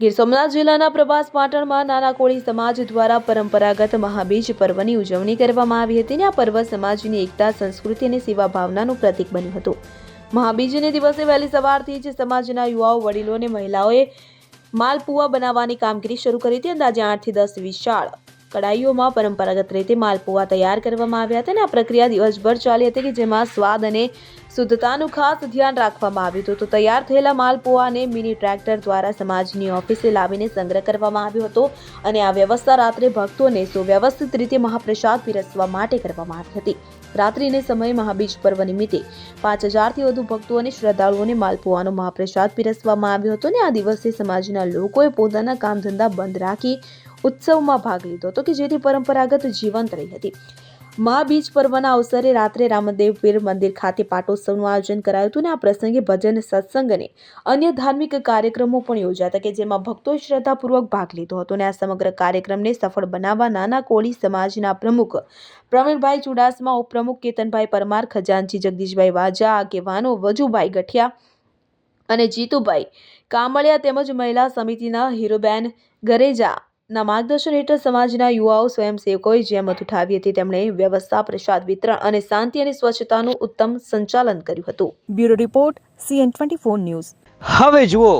ગીર સોમનાથ જિલ્લાના પ્રભાસ પાટણમાં નાના કોળી સમાજ દ્વારા પરંપરાગત મહાબીજ પર્વની ઉજવણી કરવામાં આવી હતી અને આ પર્વ સમાજની એકતા, સંસ્કૃતિ અને સેવા ભાવનાનું પ્રતીક બન્યું હતું. મહાબીજને દિવસે વહેલી સવારથી જ સમાજના યુવાઓ, વડીલો અને મહિલાઓએ માલપુઆ બનાવવાની કામગીરી શરૂ કરી હતી. અંદાજે આઠથી દસ વિશાળ કડાઈઓમાં પરંપરાગત રીતે માલપુઆ તૈયાર કરવામાં આવ્યા હતા અને આ પ્રક્રિયા દિવસભર ચાલી હતી કે જેમાં સ્વાદ અને શુદ્ધતાનું ખાસ ધ્યાન રાખવામાં આવ્યું હતું. તો તૈયાર થયેલા માલપુઆને મિની ટ્રેક્ટર દ્વારા સમાજની ઓફિસે લાવીને સંગ્રહ કરવામાં આવ્યો હતો અને આ વ્યવસ્થા રાત્રે ભક્તોને સુવ્યવસ્થિત રીતે મહાપ્રસાદ પીરસવા માટે કરવામાં આવી હતી. રાત્રિને સમયે મહાબીજ પર્વ નિમિત્તે પાંચ હજારથી વધુ ભક્તો અને શ્રદ્ધાળુઓને માલપુઆનો મહાપ્રસાદ પીરસવામાં આવ્યો હતો અને આ દિવસે સમાજના લોકોએ પોતાના કામ ધંધા બંધ રાખી ઉત્સવમાં ભાગ લીધો હતો કે જેથી પરંપરાગત જીવંત રહી હતી. મહાબીજ પર્વના અવસરે રાત્રે રામદેવ પીર મંદિર ખાતે પાટોત્સવનું આયોજન કરાયું હતું અને આ પ્રસંગે ભજન સત્સંગ અને અન્ય ધાર્મિક કાર્યક્રમો પણ યોજાયા હતા કે જેમાં ભક્તોએ શ્રદ્ધાપૂર્વક ભાગ લીધો હતો અને આ સમગ્ર કાર્યક્રમને સફળ બનાવવા નાના કોળી સમાજના પ્રમુખ પ્રવીણભાઈ ચુડાસમા, ઉપપ્રમુખ કેતનભાઈ પરમાર ખજાનજી જગદીશભાઈ વાજા, આગેવાનો વજુભાઈ ગઠિયા અને જીતુભાઈ કામળિયા તેમજ મહિલા સમિતિના હીરોબેન ગરેજા ના માર્ગદર્શન હેઠળ સમાજના યુવાઓ સ્વયંસેવકોએ જેમત ઉઠાવી હતી તેમણે વ્યવસ્થા પ્રસાદ વિતરણ અને શાંતિ અને સ્વચ્છતાનું ઉત્તમ સંચાલન કર્યું હતું. Bureau report CN twenty four news. હવે જુઓ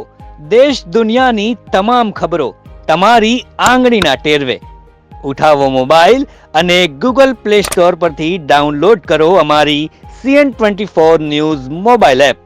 દેશ દુનિયાની તમામ ખબરો તમારી આંગળીના ટેરવે. ઉઠાવો મોબાઈલ અને ગૂગલ પ્લે સ્ટોર પરથી ડાઉનલોડ કરો અમારી CN twenty four news mobile app.